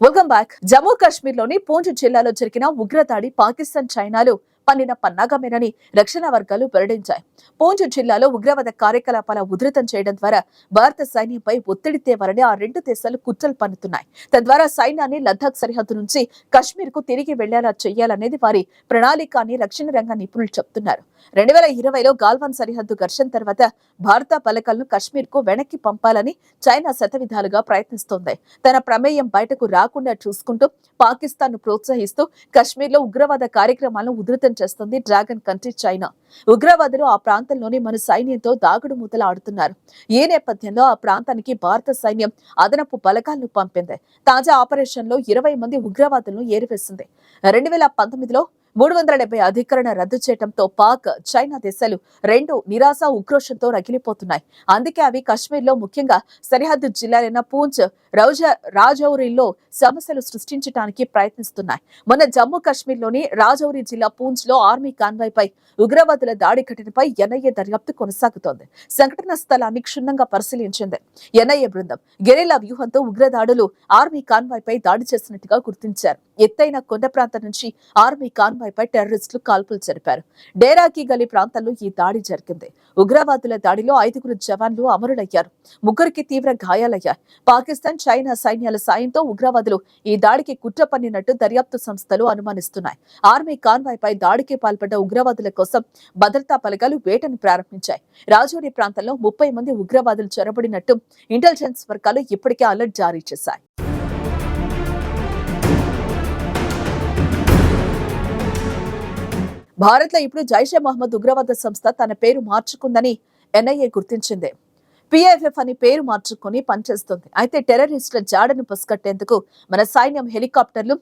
Welcome back Jammu కాశ్మీర్లోని పూంజ్ జిల్లాలో జరిగిన ఉగ్రదాడి పాకిస్తాన్ చైనాలు పన్నిన పన్నాగమేనని రక్షణ వర్గాలు వెల్లడించాయి. పూంజ్ జిల్లాలో ఉగ్రవాద కార్యకలాపాల ఉధృతం చేయడం ద్వారా భారత సైన్యంపై ఒత్తిడి తేవాలని ఆ రెండు దేశాలు కుట్రలు పన్నుతున్నాయి. తద్వారా సైన్యాన్ని లద్దాఖ్ సరిహద్దు నుంచి కశ్మీర్కు తిరిగి వెళ్ళేలా చేయాలనేది వారి ప్రణాళిక అని రక్షణ రంగ నిపుణులు చెప్తున్నారు. రెండు వేల ఇరవైలో గాల్వాన్ సరిహద్దు ఘర్షణ తర్వాత భారత పలకలను కశ్మీర్కు వెనక్కి పంపాలని చైనా శతవిధాలుగా ప్రయత్నిస్తోంది. తన ప్రమేయం బయటకు రాకుండా చూసుకుంటూ పాకిస్తాన్ను ప్రోత్సహిస్తూ కశ్మీర్లో ఉగ్రవాద కార్యక్రమాలను ఉధృతం చేస్తుంది. Dragon country China. ఉగ్రవాదులు ఆ ప్రాంతంలోని మన సైన్యంతో దాగుడు మూతలు ఆడుతున్నారు ఈ నేపథ్యంలో ఆ ప్రాంతానికి భారత సైన్యం అదనపు బలగాలను పంపింది. తాజా ఆపరేషన్లో ఇరవై మంది ఉగ్రవాదులను ఏరివేసింది. రెండు వేల పంతొమ్మిదిలో మూడు వందల డెబ్బై అధికరణ రద్దు చేయడంతో పాక్ చైనా దేశాలు రెండు నిరాశ ఉక్రోషంతో రగిలిపోతున్నాయి అందుకే అవి కశ్మీర్లో ముఖ్యంగా సరిహద్దు జిల్లాలైన పూంచ్ రౌజ రాజౌరిలో సమస్యలు సృష్టించడానికి ప్రయత్నిస్తున్నాయి. మొన్న జమ్మూ కాశ్మీర్లోని రాజౌరి జిల్లా పూంచ్లో ఆర్మీ కాన్వాయ్ పై ఉగ్రవాదుల దాడి ఘటనపై ఎన్ఐఏ దర్యాప్తు కొనసాగుతోంది. సంఘటన స్థలాన్ని క్షుణ్ణంగా పరిశీలించింది ఎన్ఐఏ బృందం. గెరిలా వ్యూహంతో ఉగ్రదాడులు ఆర్మీ కాన్వాయ్ పై దాడి చేసినట్టుగా గుర్తించారు. ఎత్తైన కొండ ప్రాంతం నుంచి ఆర్మీ కాన్వాయ్ ఆమెపై టెర్రరిస్టులు కాల్పులు జరిపారు. డేరాకి గలీ ప్రాంతంలో ఈ దాడి జరిగింది. ఉగ్రవాదుల దాడిలో ఐదుగురు జవాన్లు అమరులయ్యారు. ముగ్గురికి తీవ్ర గాయాలయ్యాయి. పాకిస్తాన్ చైనా సైన్యాల సాయంతో ఉగ్రవాదులు ఈ దాడికి కుట్ర పన్నినట్టు దర్యాప్తు సంస్థలు అనుమానిస్తున్నాయి. ఆర్మీ కాన్వాయ్ పై దాడికి పాల్పడ్డ ఉగ్రవాదుల కోసం భద్రతా బలగాలు వేటను ప్రారంభించాయి. రాజౌరి ప్రాంతంలో ముప్పై మంది ఉగ్రవాదులు చొరబడినట్టు ఇంటెలిజెన్స్ వర్గాలు ఇప్పటికే అలర్ట్ జారీ చేశాయి. భారత్లో ఇప్పుడు జైషే మహమ్మద్ ఉగ్రవాద సంస్థ తన పేరు మార్చుకుందని ఎన్ఐఏ గుర్తించింది. పిఎఫ్ఎఫ్ అని పేరు మార్చుకుని పనిచేస్తుంది. అయితే టెర్రరిస్టుల జాడను పసిగట్టేందుకు మన సైన్యం హెలికాప్టర్లు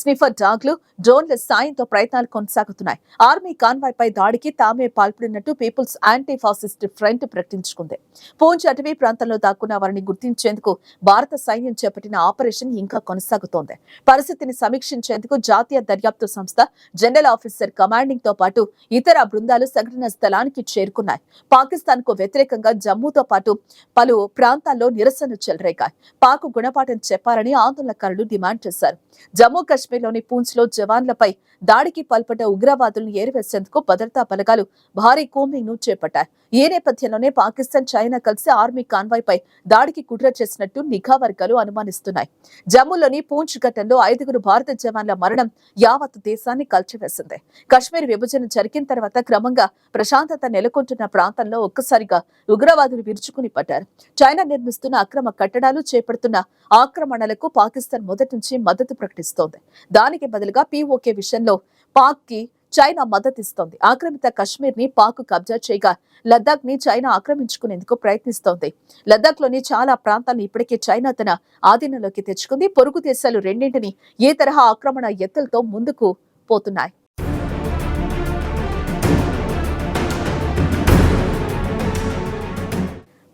స్నిఫర్ డాగ్లు డ్రోన్ల సాయంతో ప్రయత్నాలు కొనసాగుతున్నాయి. ఆర్మీ కాన్వాయ్ పై దాడికి తామే పాల్పడినట్టు పీపుల్స్ యాంటీ ఫాసిస్ట్ ఫ్రంట్ ప్రకటించుకుంది. పూంచ్ అటవీ ప్రాంతంలో దాక్కున్న వారిని గుర్తించేందుకు భారత సైన్యం చేపట్టిన ఆపరేషన్ ఇంకా కొనసాగుతోంది. పరిస్థితిని సమీక్షించేందుకు జాతీయ దర్యాప్తు సంస్థ జనరల్ ఆఫీసర్ కమాండింగ్తో పాటు ఇతర బృందాలు సంఘటన స్థలానికి చేరుకున్నాయి. పాకిస్తాన్కు వ్యతిరేకంగా జమ్మూతో పాటు పలు ప్రాంతాల్లో నిరసన చెలరేగాయి. పాక్ గుణపాఠం చెప్పాలని ఆందోళనకారులు డిమాండ్ చేశారు. జమ్మూ కాశ్మీర్లోని పూంచ్లో జవాన్లపై దాడికి పాల్పడ్డ ఉగ్రవాదులను ఏరివేసేందుకు భద్రతా బలగాలు భారీ కూంబింగ్ను చేపట్టాయి. ఈ నేపథ్యంలోనే పాకిస్తాన్ చైనా కలిసి ఆర్మీ కాన్వాయ్ పై దాడికి కుట్ర చేసినట్టు నిఘా వర్గాలు అనుమానిస్తున్నాయి. జమ్మూలోని పూంచ్ ఘటనలో ఐదుగురు భారత జవాన్ల మరణం యావత్ దేశాన్ని కలిచివేసింది. కాశ్మీర్ విభజన జరిగిన తర్వాత క్రమంగా ప్రశాంతత నెలకొంటున్న ప్రాంతంలో ఒక్కసారిగా ఉగ్రవాదులు విరుచుకుని పడ్డారు. చైనా నిర్మిస్తున్న అక్రమ కట్టడాలు చేపడుతున్న ఆక్రమణలకు పాకిస్తాన్ మొదటి నుంచి మద్దతు ప్రకటిస్తోంది. దానికి బదులుగా పీఓకే విషయంలో పాక్కి చైనా మద్దతిస్తోంది. ఆక్రమిత కశ్మీర్ని పాక్ కబ్జా చేయగా లద్దాఖ్ని చైనా ఆక్రమించుకునేందుకు ప్రయత్నిస్తోంది. లద్దాఖ్లోని చాలా ప్రాంతాలను ఇప్పటికే చైనా తన ఆధీనంలోకి తెచ్చుకుంది. పొరుగు దేశాలు రెండింటిని ఏ తరహా ఆక్రమణ ఎత్తులతో ముందుకు పోతున్నాయి.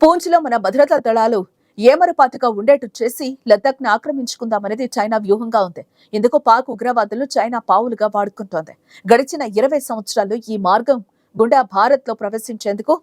పూంచ్లో మన భద్రతా దళాలు ఏమరపాటుగా ఉండేట్టు చేసి లద్దాఖ్ను ఆక్రమించుకుందామనేది చైనా వ్యూహంగా ఉంది. ఇందుకు పాక్ ఉగ్రవాదులు చైనా పావులుగా వాడుకుంటోంది. గడిచిన ఇరవై సంవత్సరాల్లో ఈ మార్గం గుండా భారత్లో ప్రవేశించేందుకు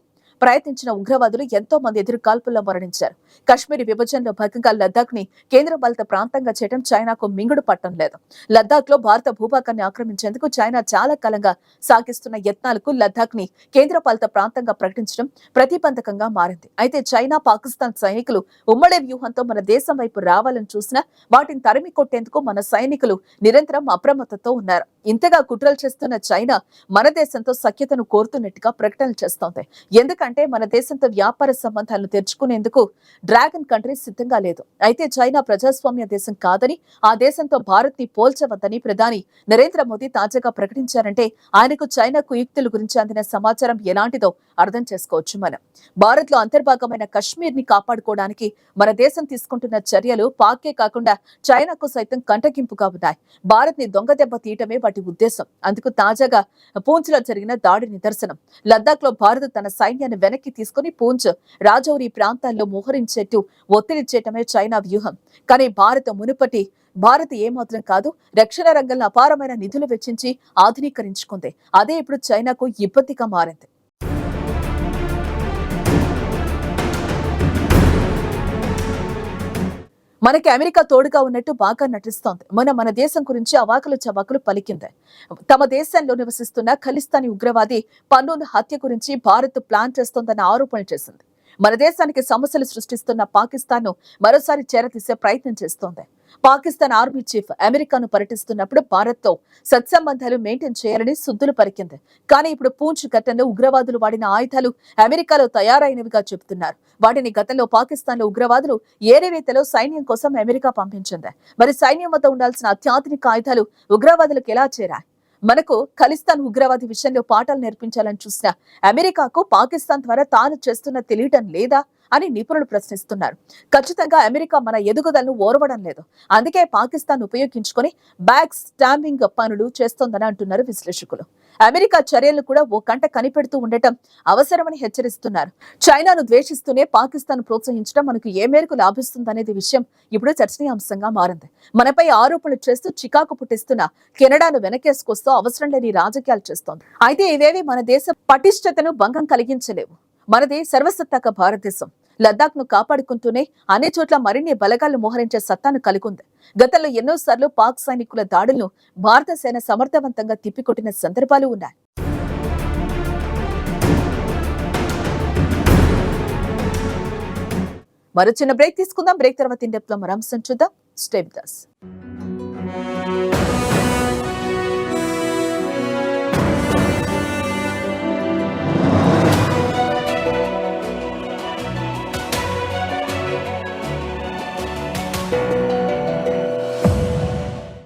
ప్రయత్నించిన ఉగ్రవాదులు ఎంతో మంది ఎదురు కాల్పుల్లో మరణించారు. కశ్మీర్ విభజనలో భాగంగా లద్దాఖ్ని కేంద్రపాలిత ప్రాంతంగా చేయడం చైనాకు మింగుడు పట్టడం లేదు. లద్దాఖ్లో భారత భూభాగాన్ని ఆక్రమించేందుకు చైనా చాలా కాలంగా సాగిస్తున్న యత్నాలకు లద్దాఖ్ని కేంద్ర పాలిత ప్రాంతంగా ప్రకటించడం ప్రతిబంధకంగా మారింది. అయితే చైనా పాకిస్తాన్ సైనికులు ఉమ్మడి వ్యూహంతో మన దేశం వైపు రావాలని చూసినా వాటిని తరిమి కొట్టేందుకు మన సైనికులు నిరంతరం అప్రమత్తతో ఉన్నారు. ఇంతగా కుట్రలు చేస్తున్న చైనా మన దేశంతో సఖ్యతను కోరుతున్నట్టుగా ప్రకటనలు చేస్తోంది. ఎందుకంటే అంటే మన దేశంతో వ్యాపార సంబంధాలను తెరుచుకునేందుకు డ్రాగన్ కంట్రీ సిద్ధంగా లేదు. అయితే చైనా ప్రజాస్వామ్య దేశం కాదని ఆ దేశంతో భారత్ని పోల్చవద్దని ప్రధాని నరేంద్ర మోదీ తాజాగా ప్రకటించారంటే ఆయనకు చైనా కుయుక్తుల గురించి అందిన సమాచారం ఎలాంటిదో అర్థం చేసుకోవచ్చు మనం. భారత్లో అంతర్భాగమైన కశ్మీర్ని కాపాడుకోవడానికి మన దేశం తీసుకుంటున్న చర్యలు పాకే కాకుండా చైనాకు సైతం కంటగింపుగా ఉన్నాయి. భారత్ని దొంగ దెబ్బ తీయటమే వాటి ఉద్దేశం. అందుకు తాజాగా పూంచ్లో జరిగిన దాడి నిదర్శనం. లద్దాఖ్లో భారత్ తన సైన్యాన్ని వెనక్కి తీసుకుని పూంచ్. రాజౌరి ప్రాంతాల్లో మోహరించేట్టు ఒత్తిడి చేయటమే చైనా వ్యూహం. కానీ భారత మునుపటి భారత్ ఏమాత్రం కాదు రక్షణ రంగంలో అపారమైన నిధులు వెచ్చించి ఆధునీకరించుకుంది. అదే ఇప్పుడు చైనాకు ఇబ్బందిగా మారింది. మనకి అమెరికా తోడుగా ఉన్నట్టు బాగా నటిస్తోంది. మన మన దేశం గురించి అవాకులు చవాకులు పలికింది. తమ దేశంలో నివసిస్తున్న ఖలిస్తానీ ఉగ్రవాది పన్నోన్ హత్య గురించి భారత్ ప్లాన్ చేస్తోందన్న ఆరోపణలు చేసింది. మన దేశానికి సమస్యలు సృష్టిస్తున్న పాకిస్తాన్ను మరోసారి చేరతీసే ప్రయత్నం చేస్తోంది. పాకిస్తాన్ ఆర్మీ చీఫ్ అమెరికాను పర్యటిస్తున్నప్పుడు భారత్తో సత్సంబంధాలు మెయింటైన్ చేయాలని సుద్దులు పలికింది. కానీ ఇప్పుడు పూంచ్ ఘటనలో ఉగ్రవాదులు వాడిన ఆయుధాలు అమెరికాలో తయారైనవిగా చెబుతున్నారు. వాటిని గతంలో పాకిస్తాన్లో ఉగ్రవాదులు ఏరేవేతలో సైన్యం కోసం అమెరికా పంపించింది. మరి సైన్యం వద్ద ఉండాల్సిన అత్యాధునిక ఆయుధాలు ఉగ్రవాదులకు ఎలా చేరాయి? మనకు ఖలిస్తాన్ ఉగ్రవాది విషయంలో పాఠాలు నేర్పించాలని చూసిన అమెరికాకు పాకిస్తాన్ ద్వారా తాను చేస్తున్న తెలియటం లేదా అని నిపుణులు ప్రశ్నిస్తున్నారు. ఖచ్చితంగా అమెరికా మన ఎదుగుదలను ఓర్వడం లేదు. అందుకే పాకిస్తాన్ ఉపయోగించుకొని బ్యాక్ స్టాంపింగ్ పనులు చేస్తోందని అంటున్నారు విశ్లేషకులు. అమెరికా చర్యలు కూడా ఓ కంట కనిపెడుతూ ఉండటం అవసరమని హెచ్చరిస్తున్నారు. చైనాను ద్వేషిస్తూనే పాకిస్తాన్ ప్రోత్సహించడం మనకు ఏ మేరకు లాభిస్తుందనేది విషయం ఇప్పుడు చర్చనీయాంశంగా మారింది. మనపై ఆరోపణలు చేస్తూ చికాకు పుట్టిస్తున్న కెనడాను వెనకేసుకొస్తూ అవసరం లేని రాజకీయాలు చేస్తోంది. అయితే ఇవేవి మన దేశ పటిష్టతను భంగం కలిగించలేవు. మనది సర్వసత్తాక భారతదేశం. లద్దాఖ్ను కాపాడుకుంటూనే అనే చోట్ల మరిన్ని బలగాలు మోహరించే సత్తాను కలిగుంది. గతంలో ఎన్నోసార్లు పాక్ సైనికుల దాడులను భారత సేన సమర్థవంతంగా తిప్పికొట్టిన సందర్భాలు ఉన్నాయి. మరో చిన్న బ్రేక్ తీసుకుందాం. బ్రేక్ తర్వాత ఇండెప్లో మరో అంశం చూద్దాం. Step with.